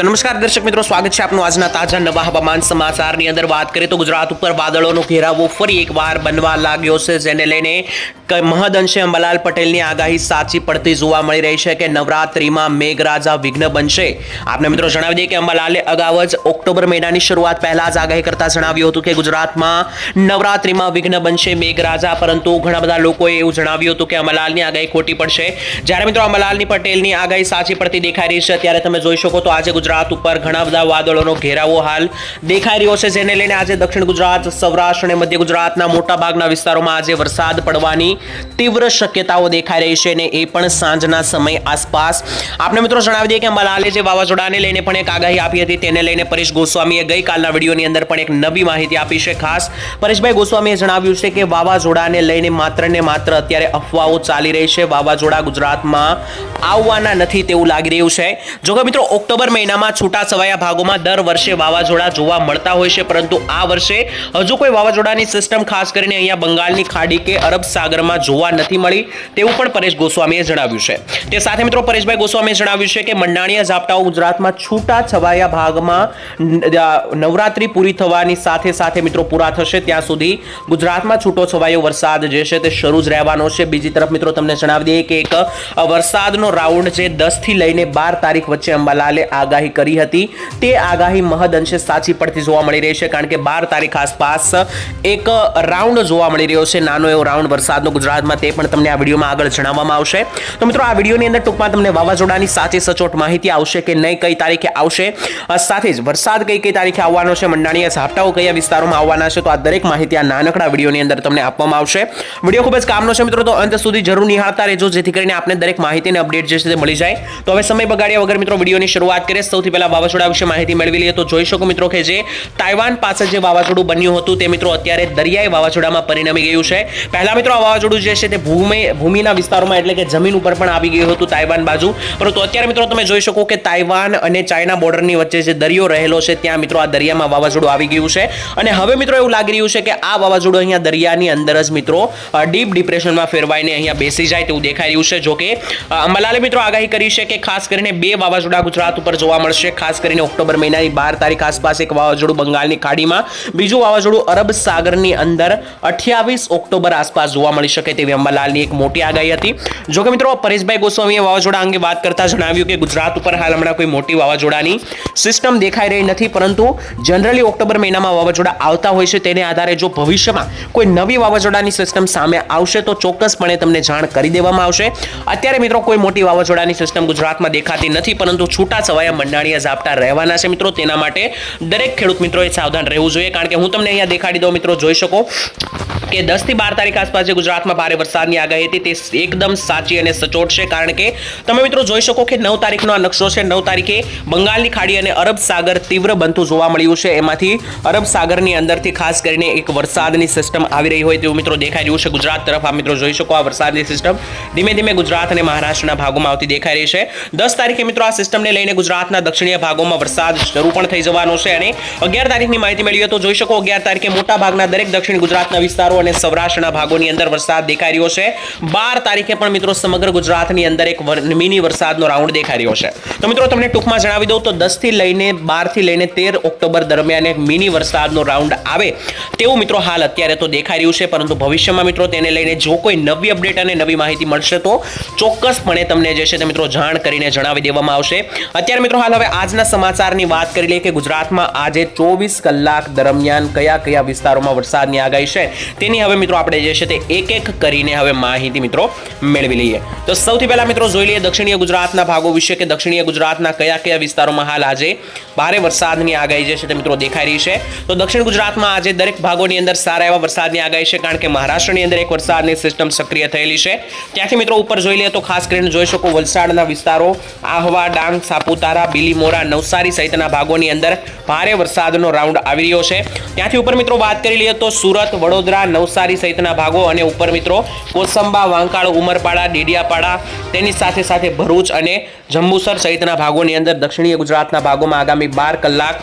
તો નમસ્કાર દર્શક મિત્રો, સ્વાગત છે આપનું આજના તાજા નવા હવામાન સમાચારની અંદર. વાત કરીએ તો ગુજરાત ઉપર વાદળોનો ઘેરાવો ફરી એકવાર બનવા લાગ્યો છે, જેને લઈને ક- મહદઅંશે અંબાલાલ પટેલની આગાહી સાચી પડતી જોવા મળી રહી છે કે નવરાત્રિમાં મેઘરાજા વિઘ્ન બનશે. આપને મિત્રો જણાવી દઈએ કે અંબાલાલે અગાઉ જ ઓક્ટોબર મહિનાની શરૂઆત પહેલાં જ આગાહી કરતા જણાવ્યું હતું કે ગુજરાતમાં નવરાત્રિમાં વિઘ્ન બનશે મેઘરાજા, પરંતુ ઘણા બધા લોકોએ એવું જણાવ્યું હતું કે અંબાલાલની આગાહી ખોટી પડશે. જ્યારે મિત્રો અંબાલાલની પટેલની આગાહી સાચી પડતી દેખાઈ રહી છે, ત્યારે તમે જોઈ શકો તો આજે ગુજરાત ઉપર ઘણા બધા વાદળોનો ઘેરાવો હાલ દેખાઈ રહ્યો છે, જેને લઈને આજે દક્ષિણ ગુજરાત, સૌરાષ્ટ્ર અને મધ્ય ગુજરાતના મોટા ભાગના વિસ્તારોમાં આજે વરસાદ પડવાની તીવ્ર શક્યતાઓ દેખાઈ રહી છે અને એ પણ સાંજના સમય આસપાસ. આપણે મિત્રો જણાવી દઈએ કે અંબાલાલે જે વાવાઝોડાને લઈને પણ એક આગાહી આપી હતી, તેને લઈને પરેશ ગોસ્વામીએ ગઈકાલના વિડીયોની અંદર પણ એક નવી માહિતી આપી છે. ખાસ પરેશભાઈ ગોસ્વામીએ જણાવ્યું છે કે વાવાઝોડાને લઈને માત્ર ને માત્ર અત્યારે અફવાઓ ચાલી રહી છે. વાવાઝોડા ગુજરાતમાં આવવાના નથી તેવું લાગી રહ્યું છે. જો મિત્રો, ઓક્ટોબર મહિનામાં છૂટા છવાયા ભાગોમાં દર વર્ષે વાવાઝોડા જોવા મળતા હોય છે, પરંતુ આ વર્ષે હજુ કોઈ વાવાઝોડાની સિસ્ટમ ખાસ કરીને અહીંયા બંગાળની ખાડી કે અરબ સાગરમાં જોવા નથી મળી તેવું પણ પરેશ ગોસ્વામીએ જણાવ્યું છે. તે સાથે મિત્રો પરેશભાઈ ગોસ્વામીએ જણાવ્યું છે કે મંડાણીયા, ઝાપટાઓ ગુજરાતમાં છૂટા છવાયા ભાગમાં નવરાત્રી પૂરી થવાની સાથે સાથે મિત્રો પૂરા થશે. ત્યાં સુધી ગુજરાતમાં છૂટો છવાયો વરસાદ જે છે તે શરૂ જ રહેવાનો છે. બીજી તરફ મિત્રો તમને જણાવી દઈએ કે એક વરસાદનો રાઉન્ડ જે દસથી લઈને બાર તારીખ વચ્ચે અંબાલાલે આગાહી કરી હતી. તે આગાહી મહદ અંશે સાચી પડતી જોવા મળી રહી છે, કારણ કે બાર તારીખ આસપાસ એક રાઉન્ડ જોવા મળી રહ્યો છે, નાનો એવો રાઉન્ડ વરસાદનો ગુજરાતમાં, તે પણ તમને આ વિડીયોમાં આગળ જણાવવામાં આવશે. તો મિત્રો, આ વિડીયોની અંદર ટૂંકમાં તમને વાવાઝોડાની સાચી સચોટ માહિતી આવશે કે નહીં, કઈ તારીખે આવશે. સાથે જ વરસાદ કઈ કઈ તારીખે આવવાનો છે, મંડાણીયા ઝાપટાઓ કયા વિસ્તારોમાં આવવાના છે, તો આ દરેક માહિતી આ નાનકડા વિડીયોની અંદર તમને આપવામાં આવશે. વીડિયો ખૂબ જ કામનો છે મિત્રો, તો અંત સુધી જરૂર નિહાળતા રહેજો, જેથી કરીને આપણે દરેક માહિતી અને અપડેટ જે છે તે મળી જાય. તો હવે સમય બગાડ્યા વગર મિત્રો, વિડીયોની શરૂઆત કરીએ. સૌથી પહેલા વાવાઝોડા વિશે માહિતી મેળવી લઈએ તો જોઈ શકો મિત્રો કે જે તાઇવાન પાસે જે વાવાઝોડું બન્યું હતું તે મિત્રો અત્યારે દરિયાઈ વાવાઝોડામાં પરિણમી ગયું છે. પહેલા મિત્રો આ વાવાઝોડું જે છે તે ભૂમિ ભૂમિના વિસ્તારોમાં એટલે કે જમીન ઉપર પણ આવી ગયું હતું તાઇવાન બાજુ. પરંતુ અત્યારે મિત્રો તમે જોઈ શકો કે તાઇવાન અને ચાઇના બોર્ડરની વચ્ચે જે દરિયો રહેલો છે ત્યાં મિત્રો આ દરિયામાં વાવાઝોડું આવી ગયું છે. અને હવે મિત્રો એવું લાગી રહ્યું છે કે આ વાવાઝોડું અહીંયા દરિયાની અંદર જ મિત્રો ડીપ ડિપ્રેશનમાં ફેરવાઈને અહીંયા બેસી જાય તેવું દેખાઈ રહ્યું છે. જો કે અ, અંબાલાલે મિત્રો આગાહી કરી છે કે ખાસ કરીને બે વાવાઝોડા ગુજરાત ઉપર જોવા મળશે. ખાસ કરીને ઓક્ટોબર મહિનાની બાર તારીખ આસપાસ એક વાવાઝોડું બંગાળની ખાડીમાં, બીજું વાવાઝોડું અરબ સાગરની અંદર અઠ્યાવીસ ઓક્ટોબર આસપાસ જોવા મળી શકે તેવી અંબાલાલની એક મોટી આગાહી હતી. જો કે મિત્રો, પરેશભાઈ ગોસ્વામીએ વાવાઝોડા અંગે વાત કરતા જણાવ્યું કે ગુજરાત ઉપર હાલ હમણાં કોઈ મોટી વાવાઝોડાની સિસ્ટમ દેખાઈ રહી નથી, પરંતુ જનરલી ઓક્ટોબર મહિનામાં વાવાઝોડા આવતા હોય છે તેને આધારે જો ભવિષ્યમાં કોઈ નવી વાવાઝોડાની સિસ્ટમ સામે આવશે, તો ચોક્કસપણે તમને જાણ કરી દેવામાં આવશે. અત્યારે મિત્રો, કોઈ મોટી વાવાઝોડાની સિસ્ટમ ગુજરાતમાં દેખાતી નથી, પરંતુ છૂટા છવાયા મંડાણીયા ઝાપટા રહેવાના છે મિત્રો. તેના માટે દરેક ખેડૂત મિત્રોએ સાવધાન રહેવું જોઈએ. કારણ કે હું તમને અહીંયા દેખાડી દઉં મિત્રો, જોઈ શકો કે દસથી બાર તારીખ આસપાસ જે ગુજરાતમાં ભારે વરસાદની આગાહી હતી તે એકદમ સાચી અને સચોટ છે. કારણ કે તમે મિત્રો જોઈ શકો કે નવ તારીખનો આ નકશો છે. નવ તારીખે બંગાળની ખાડી અને અરબ સાગર તીવ્ર બનતું જોવા મળ્યું છે. એમાંથી અરબ સાગરની અંદરથી ખાસ કરીને એક વરસાદની સિસ્ટમ આવી રહી હોય તેવું મિત્રો દેખાઈ રહ્યું છે. ગુજરાત તરફ આ મિત્રો જોઈ શકો આ વરસાદની સિસ્ટમ ધીમે ધીમે ગુજરાત અને મહારાષ્ટ્રના ભાગોમાં આવતી દેખાઈ રહી છે. દસ તારીખે મિત્રો આ સિસ્ટમને લઈને ગુજરાતના દક્ષિણીય ભાગોમાં વરસાદ શરૂ પણ થઈ જવાનો છે અને અગિયાર તારીખની માહિતી મેળવીએ તો જોઈ શકો અગિયાર તારીખે મોટા દરેક દક્ષિણ ગુજરાતના વિસ્તારો અને સૌરાષ્ટ્રના ભાગોની અંદર વરસાદ દેખાઈ રહ્યો છે. બાર તારીખે પણ મિત્રો સમગ્ર ગુજરાતની અંદર એક મિની વરસાદનો રાઉન્ડ દેખાઈ રહ્યો છે. તો મિત્રો તમને ટૂંકમાં જણાવી દઉં તો દસથી લઈને બારથી લઈને તેર ઓક્ટોબર દરમિયાન એક મિની વરસાદનો રાઉન્ડ આવે તેવું મિત્રો હાલ અત્યારે તો દેખાઈ રહ્યું છે. પરંતુ ભવિષ્યમાં મિત્રો તેને લઈને જો કોઈ નવી અપડેટ અને નવી માહિતી મળશે તો ચોક્કસપણે તમને જે છે તે મિત્રો જાણ કરીને જણાવી દેવામાં આવશે. અત્યારે મિત્રો હાલ હવે આજના સમાચારની વાત કરી લઈએ કે ગુજરાતમાં આજે ચોવીસ કલાક દરમિયાન કયા કયા વિસ્તારોમાં વરસાદની આગાહી છે? તેની હવે મિત્રો આપણે જે છે તે એક એક કરીને હવે માહિતી મિત્રો મેળવી લઈએ. તો સૌથી પહેલા મિત્રો જોઈ લઈએ દક્ષિણીય ગુજરાતના ભાગો વિશે કે દક્ષિણીય ગુજરાતના કયા કયા વિસ્તારોમાં હાલ આજે ભારે વરસાદની આગાહી જે છે તે મિત્રો દેખાઈ રહી છે. તો દક્ષિણ ગુજરાતમાં આજે દરેક ભાગોની અંદર સારા એવા વરસાદની આગાહી છે કારણ કે મહારાષ્ટ્રની અંદર એક વરસાદની સિસ્ટમ સક્રિય થયેલી છે. ત્યાંથી મિત્રો ઉપર જોઈ લઈએ તો ખાસ કરીને જોઈ શકો વલસાડના વિસ્તારો આહવા, ડાંગ, સાપુતારા બીલીમોરા નવસારી સહિતના ભાગોની અંદર ભારે વરસાદનો રાઉન્ડ આવી રહ્યો છે. ત્યાંથી ઉપર મિત્રો વાત કરી લઈએ તો સુરત, વડોદરા, નવસારી સહિતના ભાગો અને ઉપર મિત્રો કોસંબા, વાંકાળ, ઉમરપાડા, ડેડિયાપાડા તેની સાથે સાથે ભરૂચ અને જંબુસર સહિતના ભાગોની અંદર દક્ષિણીય ગુજરાતના ભાગોમાં આગામી બાર કલાક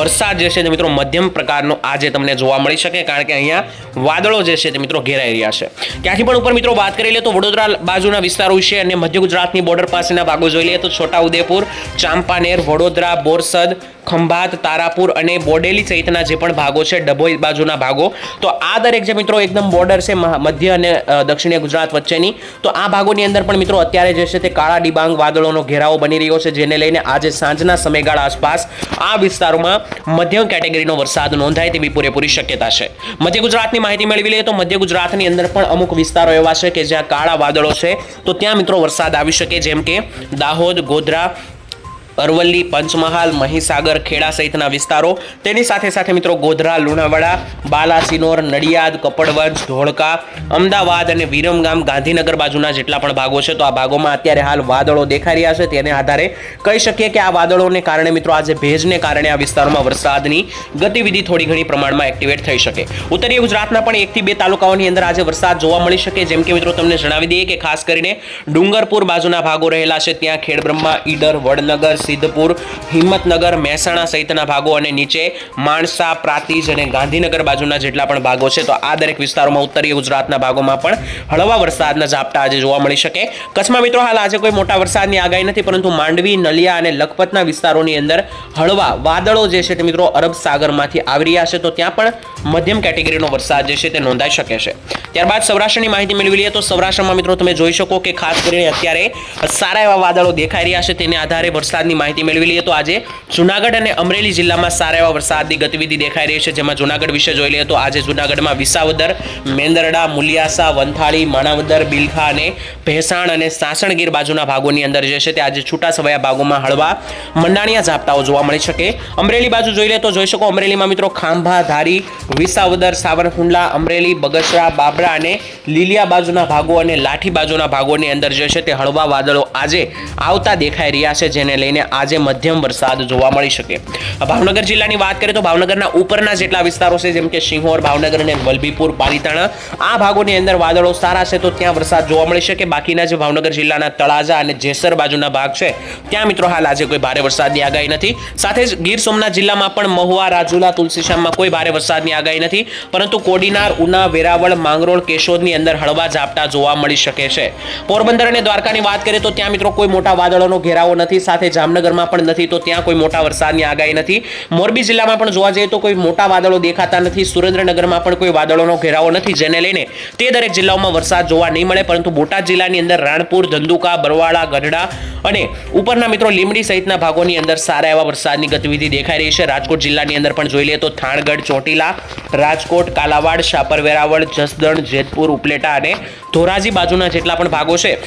વરસાદ જે છે તે મિત્રો મધ્યમ પ્રકારનો આજે તમને જોવા મળી શકે, કારણ કે અહીંયા વાદળો જે છે તે મિત્રો ઘેરાઈ રહ્યા છે. ત્યાંથી પણ ઉપર મિત્રો વાત કરી લે તો વડોદરા બાજુના વિસ્તારો વિશે અને મધ્ય ગુજરાતની બોર્ડર પાસેના ભાગો જોઈ લઈએ તો છોટાઉદેપુર, ચાંપાનેર, વડોદરા, બોરસદ ખંભાત, તારાપુર અને બોડેલી સહિતના જે પણ ભાગો છે, ડભોઈ બાજુના ભાગો, તો આ દરેક જે મિત્રો એકદમ બોર્ડર છે મધ્ય અને દક્ષિણીય ગુજરાત વચ્ચેની, તો આ ભાગોની અંદર પણ મિત્રો અત્યારે જે છે તે કાળા ડિબાંગ વાદળોનો ઘેરાવો બની રહ્યો છે, જેને લઈને આજે સાંજના સમયગાળા આસપાસ આ વિસ્તારોમાં મધ્યમ કેટેગરીનો વરસાદ નોંધાય તેવી પૂરેપૂરી શક્યતા છે. મધ્ય ગુજરાતની માહિતી મેળવી લઈએ તો મધ્ય ગુજરાતની અંદર પણ અમુક વિસ્તારો એવા છે કે જ્યાં કાળા વાદળો છે, તો ત્યાં મિત્રો વરસાદ આવી શકે, જેમ કે દાહોદ, ગોધરા અરવલ્લી, પંચમહાલ, મહીસાગર, ખેડા સહિતના વિસ્તારો. તેની સાથે સાથે મિત્રો ગોધરા, લુણાવાડા, બાલાસિનોર, નડિયાદ, કપડવંજ, ધોળકા, અમદાવાદ અને વિરમગામ ગાંધીનગર બાજુના જેટલા પણ ભાગો છે, તો આ ભાગોમાં અત્યારે હાલ વાદળો દેખાઈ રહ્યા છે. તેને આધારે કહી શકીએ કે આ વાદળોને કારણે મિત્રો આજે ભેજને કારણે આ વિસ્તારોમાં વરસાદની ગતિવિધિ થોડી ઘણી પ્રમાણમાં એક્ટિવેટ થઈ શકે. ઉત્તરીય ગુજરાતના પણ એકથી બે તાલુકાઓની અંદર આજે વરસાદ જોવા મળી શકે, જેમ કે મિત્રો તમને જણાવી દઈએ કે ખાસ કરીને ડુંગરપુર બાજુના ભાગો રહેલા છે. ત્યાં ખેડબ્રહ્મા, ઈડર, વડનગર સિદ્ધપુર, હિંમતનગર, મહેસાણા સહિતના ભાગો અને નીચે માણસા, પ્રાતિજ અને ગાંધીનગર બાજુના જેટલા પણ ભાગો છે, તો આ દરેક વિસ્તારોમાં ઉત્તરીય ગુજરાતના ભાગોમાં પણ હળવા વરસાદના ઝાપટા આજે જોવા મળી શકે. કચ્છમાં મિત્રો હાલ આજે કોઈ મોટા વરસાદની આગાહી નથી, પરંતુ માંડવી, નલિયા અને લખપતના વિસ્તારોની અંદર હળવા વાદળો જે છે તે મિત્રો અરબ સાગરમાંથી આવી રહ્યા છે, તો ત્યાં પણ મધ્યમ કેટેગરીનો વરસાદ જે છે તે નોંધાઈ શકે છે. ત્યારબાદ સૌરાષ્ટ્રની માહિતી મેળવી લઈએ, તો સૌરાષ્ટ્રમાં મિત્રો તમે જોઈ શકો કે ખાસ કરીને અત્યારે સારા એવા વાદળો દેખાઈ રહ્યા છે, તેને આધારે વરસાદની માહિતી મેળવી લઈએ તો આજે જુનાગઢ અને અમરેલી જિલ્લામાં સારા એવા વરસાદની ગતિવિધિ દેખાઈ રહી છે, જેમાં જુનાગઢ વિશે જોઈ લઈએ તો આજે જુનાગઢમાં વિસાવદર, મેંદરડા, મુલિયાસા, વંથાળી, માણાવદર, બિલખા અને ભેસાણ અને સાસણગીર બાજુના ભાગોની અંદર જે છે તે આજે છૂટા છવાયા ભાગોમાં હળવા મંડાણિયા ઝાપટાઓ જોવા મળી શકે. અમરેલી બાજુ જોઈ લે તો જોઈ શકો અમરેલીમાં મિત્રો ખાંભા, ધારી, વિસાવદર, સાવરકુંડલા, અમરેલી, બગસરા, બાબરા અને લીલિયા બાજુના ભાગો અને લાઠી બાજુના ભાગોની અંદર જે છે તે હળવા વાદળો આજે આવતા દેખાઈ રહ્યા છે, જેને લઈને આજે મધ્યમ વરસાદ જોવા મળી શકે. ભાવનગર જિલ્લાની વાત કરીએ તો ભાવનગરના ઉપરના જેટલા વિસ્તારો છે, જેમ કે સિંહોર ભાવનગર અને વલભીપુર, પાલીતાણા, આ ભાગોની અંદર વાદળો સારા છે તો ત્યાં વરસાદ જોવા મળી શકે. બાકીના જે ભાવનગર જિલ્લાના તળાજા અને જેસર બાજુના ભાગ છે, ત્યાં મિત્રો હાલ આજે કોઈ ભારે વરસાદની આગાહી નથી. સાથે જ ગીર સોમનાથ જિલ્લામાં પણ મહુવા, રાજુલા તુલસીશ્યામમાં કોઈ ભારે વરસાદની આગાહી નથી. પરંતુ કોડીનાર, ઉના, વેરાવળ, માંગરોળ, કેશોદની અંદર હળવા ઝાપટા જોવા મળી શકે છે. પોરબંદર અને દ્વારકાની વાત કરીએ તો ત્યાં મિત્રો કોઈ મોટા વાદળોનો ઘેરાવો નથી. સાથે જામનગરમાં પણ નથી, તો ત્યાં કોઈ મોટા વરસાદની આગાહી નથી. મોરબી જિલ્લામાં પણ જોવા જઈએ તો કોઈ મોટા વાદળો દેખાતા નથી. સુરેન્દ્રનગરમાં પણ કોઈ વાદળોનો ઘેરાવો નથી. જેને લઈને તે દરેક જિલ્લાઓમાં વરસાદ જોવા નહીં મળે, પરંતુ બોટાદ જિલ્લાની અંદર રાણપુર, ધંધુકા, બરવાળા, ગઢડા અને ઉપરના મિત્રો લીમડી સહિતના ભાગોની અંદર સારા એવા વરસાદની ગતિવિધિ દેખાઈ રહી છે. રાજકોટ જિલ્લાની અંદર પણ જોઈ લઈએ તો થાણગઢ, ચોટીલા, રાજકોટ, કાલાવાડ શાપર વેરાવળ જસદણ, જેતપુર, ઉપલેટા અને ધોરાજી બાજુના જેટલા પણ ભાગો છે.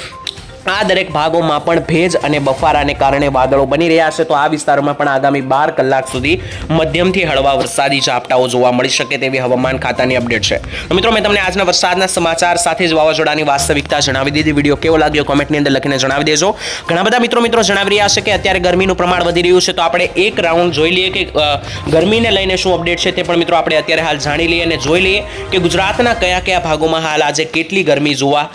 આ દરેક ભાગોમાં પણ ભેજ અને બફારાને કારણે વાદળો બની રહ્યા છે. તો આ વિસ્તારોમાં પણ આગામી બાર કલાક સુધી મધ્યમથી હળવા વરસાદી ઝાપટાઓ જોવા મળી શકે તેવી હવામાન ખાતાની અપડેટ છે. તો મિત્રો, મેં તમને આજના વરસાદના સમાચાર સાથે જ વાવાઝોડાની વાસ્તવિકતા જણાવી દીધી. વીડિયો કેવો લાગ્યો કોમેન્ટની અંદર લખીને જણાવી દેજો. ઘણા બધા મિત્રો મિત્રો જણાવી રહ્યા છે કે અત્યારે ગરમીનું પ્રમાણ વધી રહ્યું છે. તો આપણે એક રાઉન્ડ જોઈ લઈએ કે ગરમીને લઈને શું અપડેટ છે તે પણ મિત્રો આપણે અત્યારે હાલ જાણી લઈએ અને જોઈ લઈએ કે ગુજરાતના કયા કયા ભાગોમાં હાલ આજે કેટલી ગરમી જોવા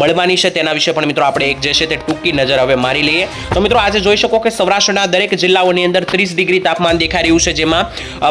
મળવાની છે તેના વિશે પણ મિત્રો આપણે એક જે છે તે ટૂંકી નજર હવે મારી લઈએ. તો મિત્રો આજે જોઈ શકો કે સૌરાષ્ટ્રના દરેક જિલ્લાઓની અંદર ત્રીસ ડિગ્રી તાપમાન દેખાઈ રહ્યું છે, જેમાં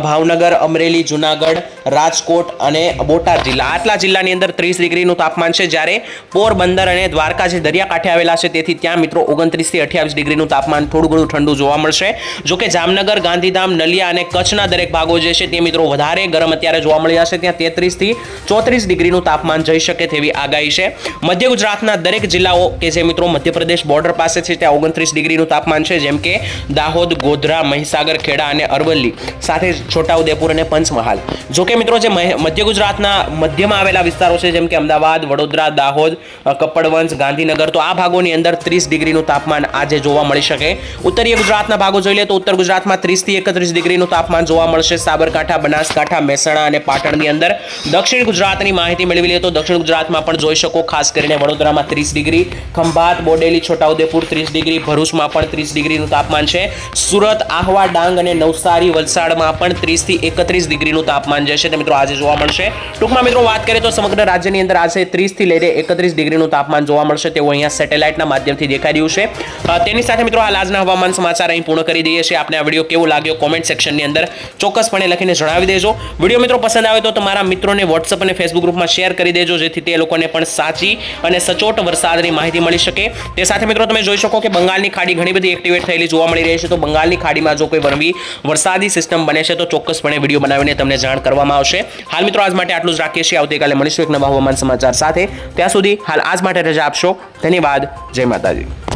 ભાવનગર, અમરેલી, જુનાગઢ, રાજકોટ અને બોટાદ જિલ્લા. આટલા જિલ્લાની અંદર ત્રીસ ડિગ્રીનું તાપમાન છે, જ્યારે પોરબંદર અને દ્વારકા જે દરિયાકાંઠે આવેલા છે, તેથી ત્યાં મિત્રો ઓગણત્રીસથી અઠ્યાવીસ ડિગ્રીનું તાપમાન થોડું ઘણું ઠંડુ જોવા મળશે. જોકે જામનગર, ગાંધીધામ, નલિયા અને કચ્છના દરેક ભાગો જે છે તે મિત્રો વધારે ગરમ અત્યારે જોવા મળી જશે ત્યાં તેત્રીસથી ચોત્રીસ ડિગ્રીનું તાપમાન જઈ શકે તેવી આગાહી છે. મધ્ય ગુજરાતના દરેક જિલ્લાઓ કે જે મિત્રો, મધ્યપ્રદેશ બોર્ડર પાસે છે ત્યાં ઓગણત્રીસ ડિગ્રીનું તાપમાન છે, જેમ કે દાહોદ, ગોધરા, મહીસાગર, ખેડા અને અરવલ્લી. સાથે જ છોટાઉદેપુર અને પંચમહાલ. જો કે મિત્રો, જે મધ્ય ગુજરાતના મધ્યમાં આવેલા વિસ્તારો છે, જેમ કે અમદાવાદ, વડોદરા, દાહોદ કપડવંશ ગાંધીનગર, તો આ ભાગોની અંદર ત્રીસ ડિગ્રીનું તાપમાન આજે જોવા મળી શકે. ઉત્તરીય ગુજરાતના ભાગો જોઈ લે તો ઉત્તર ગુજરાતમાં ત્રીસથી એકત્રીસ ડિગ્રીનું તાપમાન જોવા મળશે. સાબરકાંઠા, બનાસકાંઠા, મહેસાણા અને પાટણની અંદર. દક્ષિણ ગુજરાતની માહિતી મેળવી લે તો દક્ષિણ ગુજરાતમાં પણ જોઈ શકો, ખાસ કરીને વડોદરામાં ત્રીસ ડિગ્રી, ખંભાત ખંભાત બોડેલી, છોટાઉદેપુર ત્રીસ ડિગ્રી, ભરૂચમાં પણ ત્રીસ ડિગ્રીનું તાપમાન છે. સુરત, આહવા, ડાંગ અને નવસારી, વલસાડમાં પણ ત્રીસથી એકત્રીસ ડિગ્રીનું તાપમાન જે છે તે મિત્રો આજે જોવા મળશે. ટૂંકમાં મિત્રો વાત કરીએ તો સમગ્ર રાજ્યની અંદર આજે ત્રીસથી લઈને એકત્રીસ ડિગ્રીનું તાપમાન જોવા મળશે તેવું અહીંયા સેટેલાઇટના માધ્યમથી દેખાઈ રહ્યું છે. તેની સાથે મિત્રો હાલ આજના હવામાન સમાચાર અહીં પૂર્ણ કરી દઈએ છીએ. આપણે આ વીડિયો કેવો લાગ્યો કોમેન્ટ સેક્શનની અંદર ચોક્કસપણે લખીને જણાવી દેજો. વીડિયો મિત્રો પસંદ આવે તો તમારા મિત્રોને વોટ્સઅપ અને ફેસબુક ગ્રુપમાં શેર કરી દેજો, જેથી તે લોકોને પણ સાચી અને સચોટ વરસાદની માહિતી મળી શકે. તે સાથે મિત્રો તમે જોઈ શકો કે બંગાળની ખાડી ઘણી બધી એક્ટિવેટ થયેલી જોવા મળી રહી છે. તો બંગાળની ખાડીમાં જો કોઈ વરવી વરસાદી સિસ્ટમ બને છે, તો ચોક્કસપણે વીડિયો બનાવીને તમને જાણ કરવામાં આવશે. હાલ મિત્રો આજ માટે આટલું જ રાખીએ છીએ. આવતીકાલે મળીશું એક નવા હવામાન સમાચાર સાથે. ત્યાં સુધી હાલ આજ માટે રજા આપશો. ધન્યવાદ. જય માતાજી.